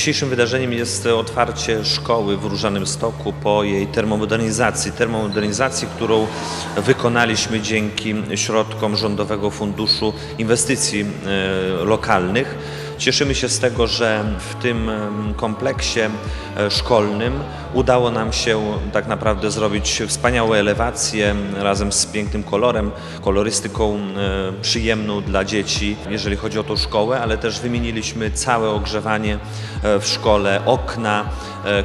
Dzisiejszym wydarzeniem jest otwarcie szkoły w Różanym Stoku po jej termomodernizacji. Termomodernizacji, którą wykonaliśmy dzięki środkom Rządowego Funduszu Inwestycji e, Lokalnych. Cieszymy się z tego, że w tym kompleksie e, szkolnym udało nam się tak naprawdę zrobić wspaniałe elewacje razem z pięknym kolorem, kolorystyką e, przyjemną dla dzieci, jeżeli chodzi o tą szkołę, ale też wymieniliśmy całe ogrzewanie e, w szkole, okna,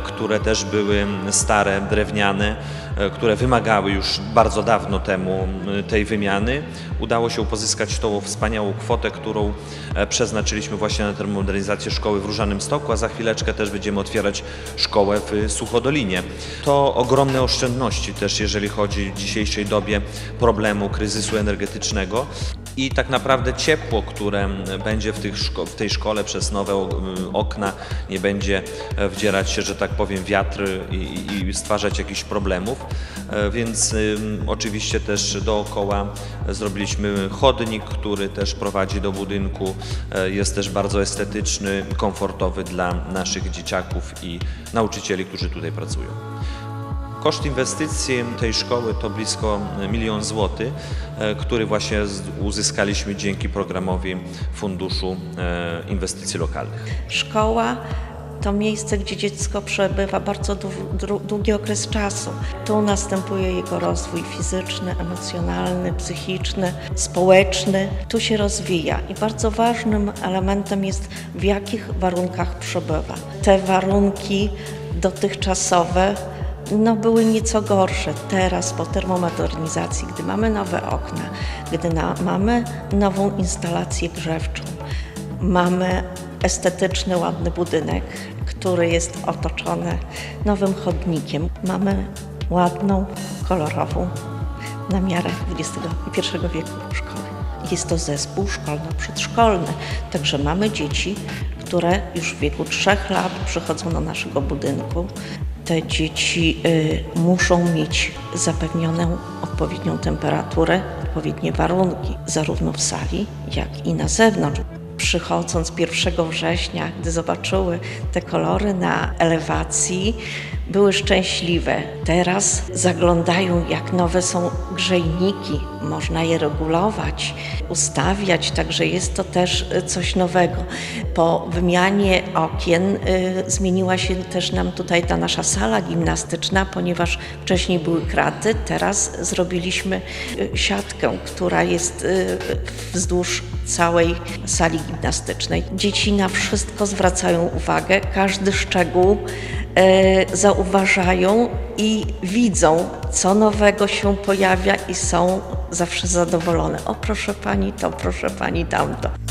które też były stare, drewniane, które wymagały już bardzo dawno temu m, tej wymiany. Udało się pozyskać tą wspaniałą kwotę, którą e, przeznaczyliśmy właśnie na termomodernizację szkoły w Różanym Stoku, a za chwileczkę też będziemy otwierać szkołę w Suchodolinie. To ogromne oszczędności też, jeżeli chodzi w dzisiejszej dobie problemu kryzysu energetycznego. I tak naprawdę ciepło, które będzie w, tych szko- w tej szkole przez nowe okna, nie będzie e, wdzierać się, że tak powiem, wiatr i, i- stwarzać jakichś problemów. E, Więc oczywiście też dookoła zrobiliśmy chodnik, który też prowadzi do budynku. E, Jest też bardzo estetyczny, komfortowy dla naszych dzieciaków i nauczycieli, którzy tutaj pracują. Koszt inwestycji tej szkoły to blisko milion złotych, e, który właśnie uzyskaliśmy dzięki programowi Funduszu e, Inwestycji Lokalnych. Szkoła to miejsce, gdzie dziecko przebywa bardzo długi okres czasu. Tu następuje jego rozwój fizyczny, emocjonalny, psychiczny, społeczny. Tu się rozwija i bardzo ważnym elementem jest w jakich warunkach przebywa. Te warunki dotychczasowe no, były nieco gorsze. Teraz po termomodernizacji, gdy mamy nowe okna, gdy na, mamy nową instalację grzewczą, Mamy estetyczny, ładny budynek, który jest otoczony nowym chodnikiem. Mamy ładną, kolorową, na miarę XXI wieku szkołę. Jest to zespół szkolno-przedszkolny, także mamy dzieci, które już w wieku trzech lat przychodzą do naszego budynku. Te dzieci y, muszą mieć zapewnioną odpowiednią temperaturę, odpowiednie warunki, zarówno w sali, jak i na zewnątrz przychodząc 1 września, gdy zobaczyły te kolory na elewacji, były szczęśliwe. Teraz zaglądają, jak nowe są grzejniki, można je regulować, ustawiać, także jest to też y, coś nowego. Po wymianie okien y, zmieniła się też nam tutaj ta nasza sala gimnastyczna, ponieważ wcześniej były kraty, teraz zrobiliśmy y, siatkę, która jest y, wzdłuż całej sali gimnastycznej. Dzieci na wszystko zwracają uwagę, każdy szczegół zauważają i widzą, co nowego się pojawia i są zawsze zadowolone. O, proszę pani to, proszę pani tamto.